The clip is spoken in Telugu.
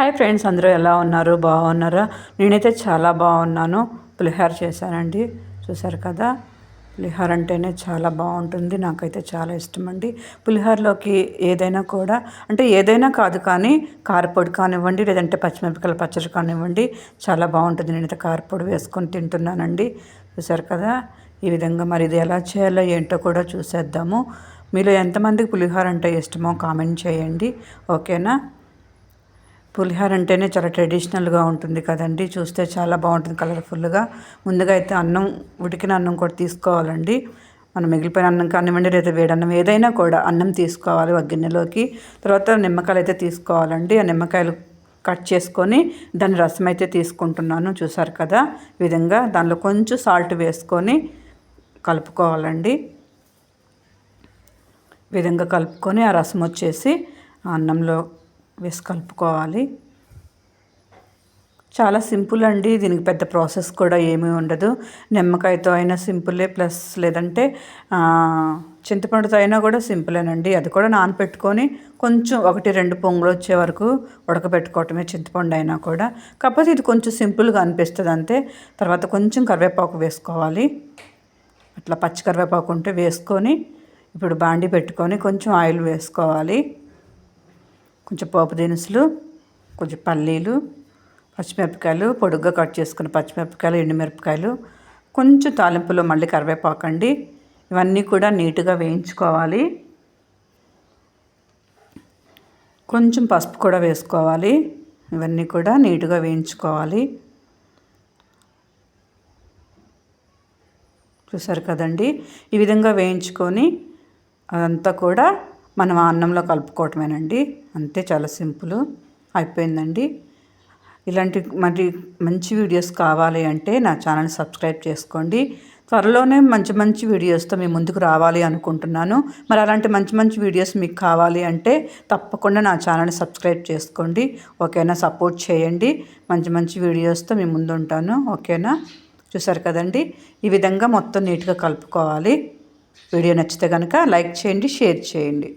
హాయ్ ఫ్రెండ్స్ అందరూ ఎలా ఉన్నారు? బాగున్నారా? నేనైతే చాలా బాగున్నాను. పులిహోర చేశానండి. చూసారు కదా? పులిహోర అంటేనే చాలా బాగుంటుంది. నాకైతే చాలా ఇష్టం అండి పులిహోరలోకి ఏదైనా కూడా అంటే ఏదైనా కాదు కానీ కారపొడి కానివ్వండి లేదంటే పచ్చిమిరపకాయల పచ్చడి కానివ్వండి చాలా బాగుంటుంది. నేనైతే కారపొడి వేసుకొని తింటున్నానండి. చూసారు కదా? ఈ విధంగా మరి ఇది ఎలా చేయాలో ఏంటో కూడా చూసేద్దాము. మీలో ఎంతమందికి పులిహోర అంటే ఇష్టమో కామెంట్ చేయండి. ఓకేనా? పులిహోర అంటేనే చాలా ట్రెడిషనల్గా ఉంటుంది కదండి. చూస్తే చాలా బాగుంటుంది కలర్ఫుల్గా. ముందుగా అయితే అన్నం ఉడికిన అన్నం కూడా తీసుకోవాలండి. మనం మిగిలిపోయిన అన్నం కానివ్వండి లేదా వేడన్నం ఏదైనా కూడా అన్నం తీసుకోవాలి ఒక గిన్నెలోకి. తర్వాత నిమ్మకాయలు అయితే తీసుకోవాలండి. ఆ నిమ్మకాయలు కట్ చేసుకొని దాని రసం అయితే తీసుకుంటున్నాను. చూసారు కదా? విధంగా దానిలో కొంచెం సాల్ట్ వేసుకొని కలుపుకోవాలండి. విధంగా కలుపుకొని ఆ రసం వచ్చేసి అన్నంలో వేసి కలుపుకోవాలి. చాలా సింపుల్ అండి. దీనికి పెద్ద ప్రాసెస్ కూడా ఏమీ ఉండదు. నిమ్మకాయతో అయినా సింపులే. ప్లస్ లేదంటే చింతపండుతో అయినా కూడా సింపులేనండి. అది కూడా నానపెట్టుకొని కొంచెం ఒకటి రెండు పొంగులు వచ్చే వరకు ఉడకబెట్టుకోవటమే చింతపండు అయినా కూడా. కాకపోతే ఇది కొంచెం సింపుల్గా అనిపిస్తుంది అంతే. తర్వాత కొంచెం కరివేపాకు వేసుకోవాలి. అట్లా పచ్చి కరివేపాకు ఉంటే వేసుకొని ఇప్పుడు బాండి పెట్టుకొని కొంచెం ఆయిల్ వేసుకోవాలి. కొంచెం పోపు దినుసులు కొంచెం పల్లీలు పచ్చిమిరపకాయలు పొడుగ్గా కట్ చేసుకున్న పచ్చిమిరపకాయలు ఎండుమిరపకాయలు కొంచెం తాలింపులో మళ్ళీ కరివేపాకండి ఇవన్నీ కూడా నీట్గా వేయించుకోవాలి. కొంచెం పసుపు కూడా వేసుకోవాలి. ఇవన్నీ కూడా నీట్గా వేయించుకోవాలి. చూసారు కదండి? ఈ విధంగా వేయించుకొని అదంతా కూడా మనం అన్నంలో కలుపుకోవటమేనండి. అంతే చాలా సింపుల్. అయిపోయిందండి. ఇలాంటి మరి మంచి వీడియోస్ కావాలి అంటే నా ఛానల్ సబ్స్క్రైబ్ చేసుకోండి. త్వరలోనే మంచి మంచి వీడియోస్తో మీ ముందుకు రావాలి అనుకుంటున్నాను. మరి అలాంటి మంచి మంచి వీడియోస్ మీకు కావాలి అంటే తప్పకుండా నా ఛానల్ని సబ్స్క్రైబ్ చేసుకోండి. ఓకేనా? సపోర్ట్ చేయండి. మంచి మంచి వీడియోస్తో మీ ముందు ఉంటాను ఓకేనా? చూసారు కదండి? ఈ విధంగా మొత్తం నీట్గా కలుపుకోవాలి. వీడియో నచ్చితే కనుక లైక్ చేయండి షేర్ చేయండి.